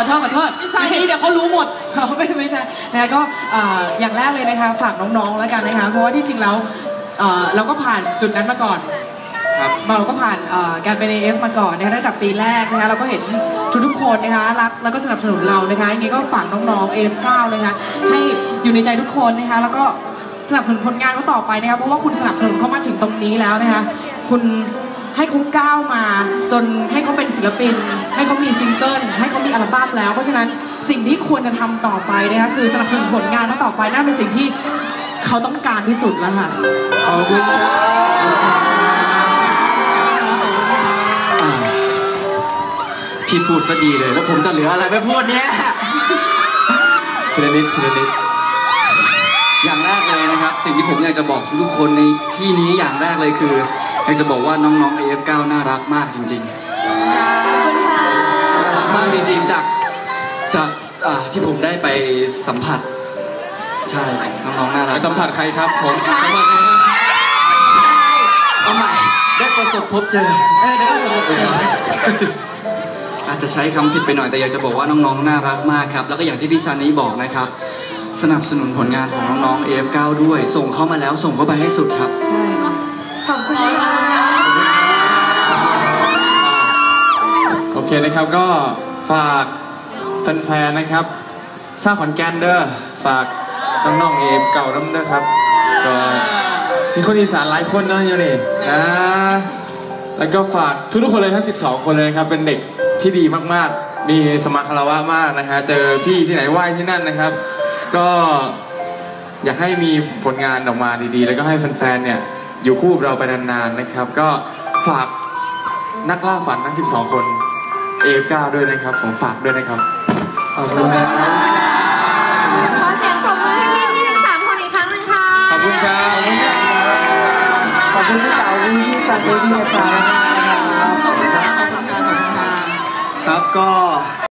อโทษขอโทษพี่ซานีเดี๋ยวเขารู้หมดเขาไม่ไม่ใช่นะคะก็เอ่ออย่างแรกเลยนะคะฝากน้องๆแล้วกันนะคะเพราะว่าที่จริงแล้วเอ่อเราก็ผ่านจุดนั้นมาก่อนครับเราก็ผ่านเอ่อการเป็น AF มาก่อนนะคะตั้งแต่ปีแรกนะคะเราก็เห็นทุกๆคนนะคะรักแล้วก็สนับสนุนเรานะคะอย่างนี้ก็ฝากน้องๆ AF9 นะคะให้อยู่ในใจทุกคนนะคะแล้วก็สนับสนุนผลงานเขาต่อไปนะคะเพราะว่าคุณสนับสนุนเขามาถึงตรงนี้แล้วนะคะคุณ ให้เขาก้าวมา จนให้เขาเป็นศิลปิน ให้เขามีซิงเกิลให้เขามีอัลบั้มแล้ว เพราะฉะนั้นสิ่งที่ควรจะทำต่อไปนะคะคือสนับสนุนผลงานเขาต่อไปนั่นเป็นสิ่งที่เขาต้องการที่สุดแล้วค่ะขอบคุณครับอ่าพี่พูดซะดีเลย แล้วผมจะเหลืออะไรไปพูดเนี่ยทีละนิดทีละนิดอย่างแรกเลยนะครับ สิ่งที่ผมอยากจะบอกทุกๆคนในที่นี้อย่างแรกเลยคือ อยากจะบอกว่าน้องๆ AF9 น่ารักมากจริง ๆ น่ารักมากจริง ๆ จากจากอ่าที่ผมได้ไปสัมผัส ใช่น้องๆน่ารักสัมผัสใครครับผมสัมผัสใครครับเอาใหม่ได้ประสบพบเจอเออเดี๋ยวเราสรุปเจอ อาจจะใช้คำผิดไปหน่อยแต่อยากจะบอกว่าน้องๆ น่ารักมากครับ แล้วก็อย่างที่พี่ซานีบอกนะครับ สนับสนุนผลงานของน้องๆ AF9 ด้วย ส่งเข้ามาแล้วส่งเข้าไปให้สุดครับขอ เคนะครับก็ฝากแฟนๆนะครับสร้างขอนแก่นเด้อฝากน้องๆเอฟเก่าน้ำเด้อครับก็มีคนอีสานหลายคนนะอยู่นี่นะแล้วก็ฝากทุกๆคนเลยทั้ง 12 คนเลยครับเป็นเด็กที่ดีมากๆ มีสมาคารวะมากนะฮะเจอพี่ที่ไหนไหว้ที่นั่นนะครับ ก็อยากให้มีผลงานออกมาดีๆ แล้วก็ให้แฟนๆเนี่ยอยู่คู่เราไปนานๆนะครับ ก็ฝากนักล่าฝันทั้ง 12 คน A9 ด้วยนะครับผมฝากด้วยนะครับขอบคุณครับขอเสียงปรบมือให้พี่พี่ทั้งสามคนอีกครั้งหนึ่งค่ะ ขอบคุณครับขอบคุณพี่เต๋าพี่ซาเซพี่อาจารย์ครับ